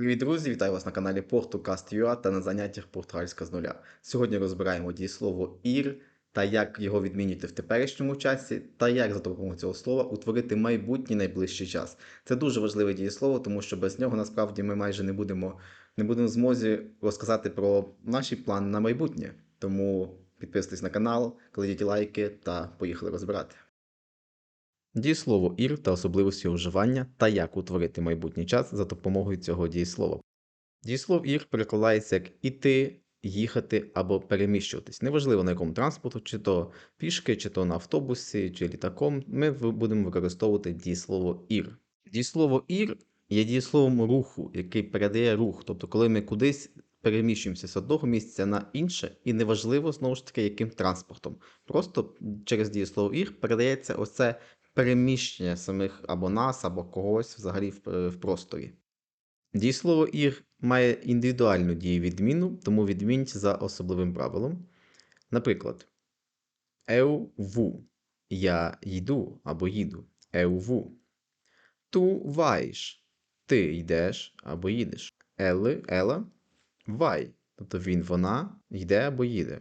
Привіт, друзі! Вітаю вас на каналі Portucast.ua та на заняттях португальська з нуля. Сьогодні розбираємо дієслово ір та як його відмінювати в теперішньому часі, та як за допомогою цього слова утворити майбутній найближчий час. Це дуже важливе дієслово, тому що без нього насправді ми майже не будемо, не будемо в змозі розказати про наші плани на майбутнє. Тому підписуйтесь на канал, кладіть лайки та поїхали розбирати. Дієслово ір та особливості уживання та як утворити майбутній час за допомогою цього дієслова. Дієслов ір перекладається як іти, їхати або переміщуватись. Неважливо на якому транспорту, чи то пішки, чи то на автобусі, чи літаком. Ми будемо використовувати дієслово ір. Дієслово ір є дієсловом руху, який передає рух. Тобто, коли ми кудись переміщуємося з одного місця на інше, і неважливо знову ж таки, яким транспортом. Просто через дієслово ір передається оце переміщення самих або нас, або когось взагалі в, е, в просторі. Дієслово ір має індивідуальну дієвідміну, тому відмініть за особливим правилом. Наприклад, vou – я йду або їду. Vou. Tu vais – ти йдеш або їдеш. Ele, ела – vai, тобто він, вона йде або їде.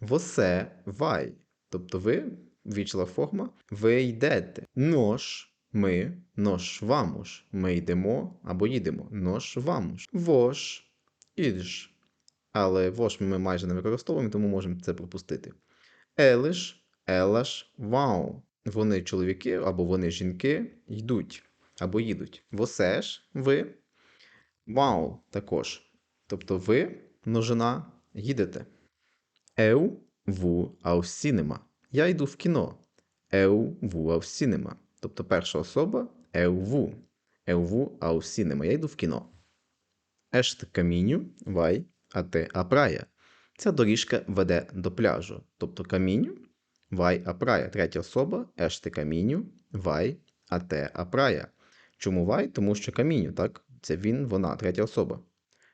Você vai, тобто ви, вічлива форма, ви йдете. Nós – ми, nós vamos – ми йдемо або їдемо. Nós vamos. Vós – ідеш. Але вож ми майже не використовуємо, тому можемо це пропустити. Елиш, елаш, вау. Вони чоловіки або вони жінки йдуть або їдуть. Восеш ви. Вау також. Тобто ви, множина, їдете. Vou ao cinema. Я йду в кіно. Eu vou ao cinema. Тобто перша особа eu vou. Eu vou ao cinema. Я йду в кіно. Este caminho até a praia. Ця доріжка веде до пляжу. Тобто vai à praia. Третя особа este caminho vai até a praia. Чому vai? Тому що caminho, так? Це він, вона, третя особа.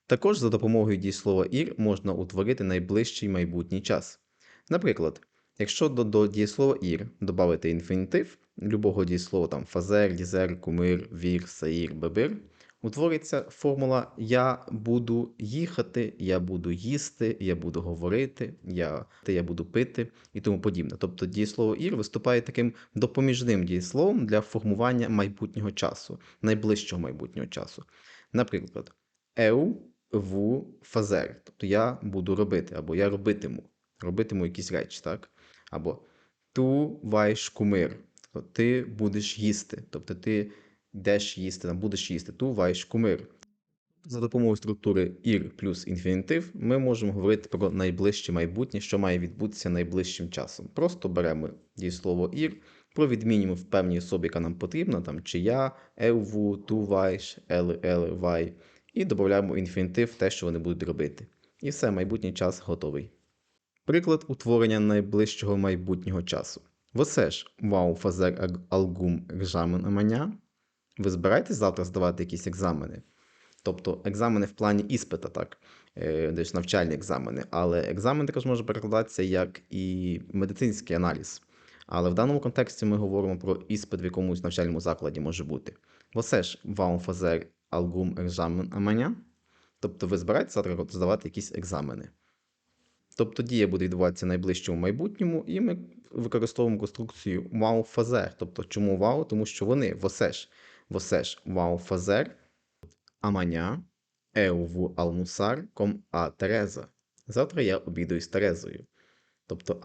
Також за допомогою дієслова ір можна утворити найближчий майбутній час. Наприклад, якщо до, до дієслова ір додати інфінітив любого дієслова там фазер, дізер, кумир, вір, саїр, бебир, утвориться формула Я буду їхати, я буду їсти, я буду говорити, я, я буду пити і тому подібне. Тобто дієслово ір виступає таким допоміжним дієсловом для формування майбутнього часу, найближчого майбутнього часу. Наприклад, eu vou fazer, тобто я буду робити, або я робитиму, робитиму якісь речі, так? Або vais comer, тобто ти будеш їсти, тобто ти йдеш їсти, там, будеш їсти, tu vais comer. За допомогою структури ір плюс інфінітив ми можемо говорити про найближче майбутнє, що має відбутися найближчим часом. Просто беремо дієслово ір, провідмінюємо в певній особі, яка нам потрібна, там чи я, еву, ту вайш, ели, ели, вай, і додаємо інфінітив те, що вони будуть робити. І все, майбутній час готовий. Приклад утворення найближчого майбутнього часу. Você ж вау фазер algum examen amanhã? Ви збираєтесь завтра здавати якісь екзамени? Тобто екзамени в плані іспита, так, е, десь навчальні екзамени. Але екзамен також може перекладатися як і медицинський аналіз. Але в даному контексті ми говоримо про іспит в якомусь навчальному закладі може бути. Você ж вау фазер algum examen amanhã? Тобто ви збираєтесь завтра здавати якісь екзамени. Тобто дія буде відбуватися найближчому майбутньому, і ми використовуємо конструкцію fazer. Тобто, чому wow? Тому що вони wow fazer amanhã eu vou almoçar com a Teresa. Завтра я обідаю з Терезою. Тобто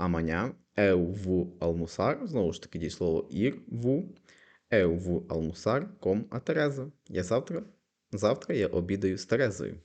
eu vou almoçar, знову ж таки дієслово vou, eu vou almoçar com a Я завтра, завтра я обідаю з Терезою.